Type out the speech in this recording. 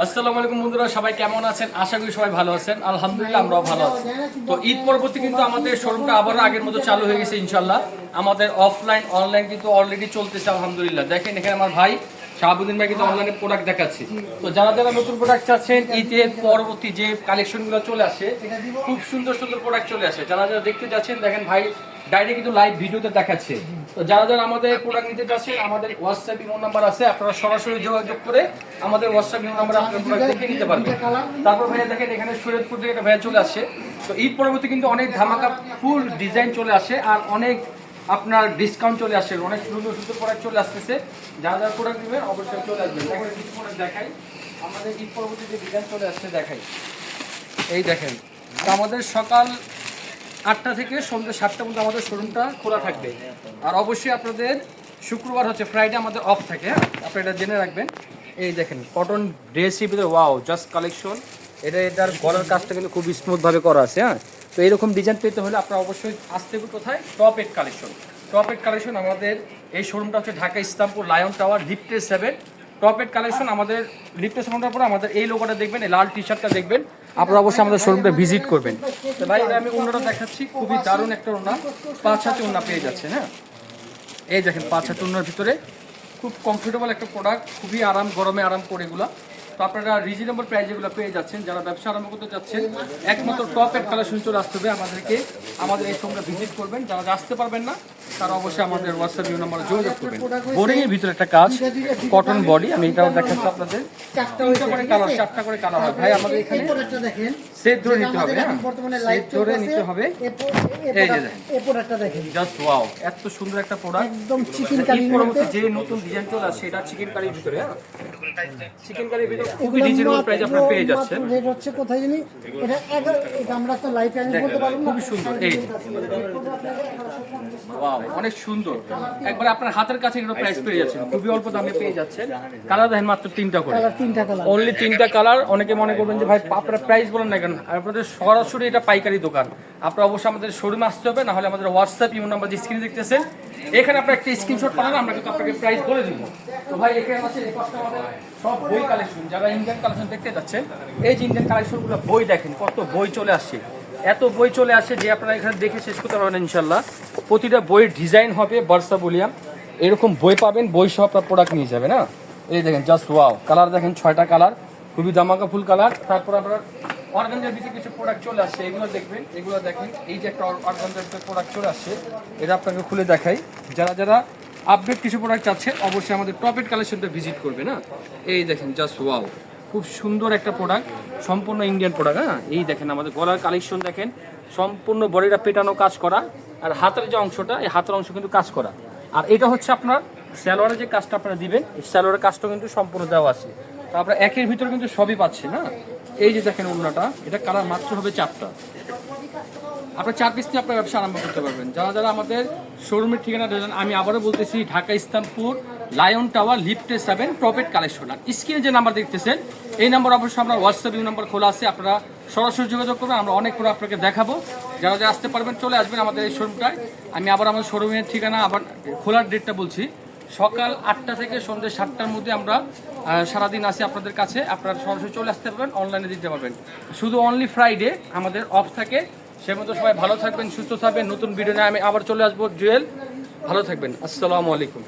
আসসালামু আলাইকুম বন্ধুরা, সবাই কেমন আছেন? আশা করি সবাই ভালো আছেন। আলহামদুলিল্লাহ আমরাও ভালো আছি। তো ঈদ পরবর্তী কিন্তু আমাদের শোরুমটা আবারও আগের মতো চালু হয়ে গেছে ইনশাল্লাহ আমাদের অফলাইন অনলাইন কিন্তু অলরেডি চলতেছে, আলহামদুলিল্লাহ। দেখেন এখানে আমার ভাই শাহাবুদ্দিন ভাই কিন্তু অনলাইনে প্রোডাক্ট দেখাচ্ছে। তো যারা যারা নতুন প্রোডাক্ট চাচ্ছেন ঈদের পরবর্তী যে কালেকশনগুলো চলে আসে, খুব সুন্দর সুন্দর প্রোডাক্ট চলে আসে। যারা যারা দেখতে যাচ্ছেন, দেখেন ভাই ডাইরেক্ট কিন্তু লাইভ ভিডিওতে দেখাচ্ছে। তো যারা যারা আমাদের প্রোডাক্ট নিতে চাচ্ছেন আমাদের হোয়াটসঅ্যাপ ইমো নাম্বার আছে আপনারা সরাসরি যোগাযোগ করে আমাদের হোয়াটসঅ্যাপ ইমো নাম্বারে আপনার প্রোডাক্ট দেখে নিতে পারবেন। তারপর ভাইয়া দেখেন এখানে শরীয়তপুর থেকে একটা ভাইয়া চলে আসে তো ঈদ পরবর্তী কিন্তু অনেক ধামাকা ফুল ডিজাইন চলে আসে আর অনেক আপনার ডিসকাউন্ট চলে আসে। অনেক সুন্দর সুন্দর প্রোডাক্ট চলে আসতেছে। যারা যারা প্রোডাক্ট নেবেন অবশ্যই চলে আসবেন। দেখেন কিছু প্রোডাক্ট দেখাই। আমাদের ঈদ পরবর্তী যে ডিজাইন চলে আসছে দেখাই। এই দেখেন আমাদের সকাল আটটা থেকে সন্ধ্যে সাতটা পর্যন্ত আমাদের শোরুমটা খোলা থাকবে। আর অবশ্যই আপনাদের শুক্রবার হচ্ছে ফ্রাইডে আমাদের অফ থাকে। আপনারা এটা জেনে রাখবেন। এই দেখেন কটন ড্রেসের ভিতরে ওয়াও জাস্ট কালেকশন এটা, এটার গলার কাজটা কিন্তু খুব স্মুথভাবে করা আছে হ্যাঁ? তো এরকম ডিজাইন পেতে হলে আপনারা অবশ্যই আসতে হবে কোথায়? Top ed collection top ed collection আমাদের এই শোরুমটা হচ্ছে ঢাকা ইসলামপুর লায়ন টাওয়ার লিফটে সেভেন টপ এড কালেকশন আমাদের লিফটে সেভেনটার পরে আমাদের এই লোগোটা দেখবেন, এই লাল টি শার্টটা দেখবেন। আপনারা অবশ্যই আমাদের শোরুমটা ভিজিট করবেন। ভাই আমি অন্যটা দেখাচ্ছি। খুবই দারুণ একটা ওনা পাঁচ হাতে ওনা পেয়ে যাচ্ছে হ্যাঁ? এই দেখেন, পাঁচ হাতে ওনার ভিতরে। খুব কমফোর্টেবল একটা প্রোডাক্ট খুবই আরাম, গরমে আরাম করে এগুলা। তো আপনারা রিজনেবল প্রাইস এগুলো পেয়ে যাচ্ছেন। যারা ব্যবসা আরম্ভ করতে যাচ্ছেন, একমাত্র টপ এড কালেকশন চলে আসতে হবে আমাদেরকে। আমাদের এই শোরুমটা ভিজিট করবেন। যারা আসতে পারবেন না তারা অবশ্যই আমাদের হোয়াটসঅ্যাপ ইউ নাম্বারে যোগাযোগ করবেন। এর ভিতরে একটা কাজ কটন বডি আমি এটাও দেখাচ্ছি আপনাদের। তিনটা করে কালার চারটা করে কালার হয়। ভাই, আমাদের এখানে সেট ধরে নিতে হবে হ্যাঁ? বর্তমানে লাইভ ধরে নিতে হবে। এই যে এই প্রোডাক্টটা দেখেন। জাস্ট ওয়াও এত সুন্দর একটা প্রোডাক্ট একদম চিকেন কারি যে নতুন ডিজাইন চলে আসছে এটা চিকেন কারির ভিতরে হ্যাঁ? চিকেন কারির ভিতরে খুবই রিজনেবল প্রাইস আপনারা পেয়ে যাচ্ছেন। রেট হচ্ছে কোথায় জানি? এটা এটা আমরা তো লাইভ বলতে পারব না। খুবই সুন্দর এই ওয়াও অনেক সুন্দর। একবার আপনার হাতের কাছে এগুলো প্রাইস পেয়ে যাচ্ছেন খুবই অল্প দামে পেয়ে যাচ্ছেন। কালার দেখেন মাত্র তিনটা করে। তিনটা কালার অনলি তিনটা কালার অনেকে মনে করবেন যে ভাই আপনারা প্রাইস বলেন না কেন? আপনাদের সরাসরি এটা পাইকারি দোকান। আপনারা অবশ্যই আমাদের শোরুমে আসতে হবে না হলে আমাদের হোয়াটসঅ্যাপ ইমো নাম্বার যে স্ক্রিনে দেখতেছেন, এখানে আপনার একটা স্ক্রিনশট পাঠান আমরা কিন্তু আপনাকে প্রাইস বলে দিব। তো ভাই, এখানে আছে এই আমাদের সব বই কালেকশন যারা ইন্ডিয়ান কালেকশন দেখতে যাচ্ছেন, এই যে ইন্ডিয়ান কালেকশনগুলো বই দেখেন, কত বই চলে আসছে। এত বই চলে আসে যে আপনারা এখানে দেখে শেষ করতে পারবেন ইনশাল্লাহ প্রতিটা বইয়ের ডিজাইন হবে বার্সা বলিয়াম এরকম বই পাবেন, বই সহ আপনার প্রোডাক্ট নিয়ে যাবে না এই দেখেন জাস্ট ওয়াও কালার দেখেন, ছয়টা কালার খুবই দামাকা ফুল কালার তারপর আপনার অর্গানজার ভিতরে কিছু প্রোডাক্ট চলে আসছে, এগুলো দেখবেন, এগুলো দেখেন, এই যে একটা অর্গানজার প্রোডাক্ট চলে আসছে, এটা আপনাকে খুলে দেখাই। যারা যারা আপডেট কিছু প্রোডাক্ট চাচ্ছেন অবশ্যই আমাদের টপেট কালেকশনটা ভিজিট করবে, না? এই দেখেন জাস্ট ওয়াও খুব সুন্দর একটা প্রোডাক্ট সম্পূর্ণ ইন্ডিয়ান প্রোডাক্ট হ্যাঁ? এই দেখেন, আমাদের গলার কালেকশন দেখেন, সম্পূর্ণ বডিটা পেটানো কাজ করা, আর হাতের যে অংশটা, এই হাতের অংশ কিন্তু কাজ করা। আর এটা হচ্ছে আপনার স্যালোয়ারের যে কাজটা আপনারা দিবেন, এই স্যালোয়ারের কাজটা কিন্তু সম্পূর্ণ দেওয়া আছে। তো আপনারা একের ভিতরে কিন্তু সবই পাচ্ছে না এই যে দেখেন অন্যটা এটা কালার মাত্র হবে চারটা। আপনার চার পিস নিয়ে আপনার ব্যবসা আরম্ভ করতে পারবেন। যারা যারা আমাদের শোরুমের ঠিকানা দেবেন, আমি আবারও বলতেছি, ঢাকা ইসলামপুর লায়ন টাওয়ার লিফটে সেভেন প্রফিট কালেকশন আর স্ক্রিনে যে নাম্বার দেখতেছেন, এই নাম্বার অবশ্যই আমরা হোয়াটসঅ্যাপ ইউ নাম্বার খোলা আছে, আপনারা সরাসরি যোগাযোগ করবেন, আমরা অনেক করে আপনাকে দেখাবো। যারা যারা আসতে পারবেন, চলে আসবেন আমাদের এই শোরুমটায় আমি আবার আমাদের শোরুমের ঠিকানা, আবার খোলার ডেটটা বলছি। সকাল আটটা থেকে সন্ধ্যে সাতটার মধ্যে আমরা সারাদিন আসি আপনাদের কাছে। আপনারা সরাসরি চলে আসতে পারবেন অনলাইনে দিতে পারবেন। শুধু অনলি ফ্রাইডে আমাদের অফ থাকে। সে মতো সবাই ভালো থাকবেন, সুস্থ থাকবেন। নতুন ভিডিও নিয়ে আমি আবার চলে আসব। জুয়েল, ভালো থাকবেন। আসসালামু আলাইকুম।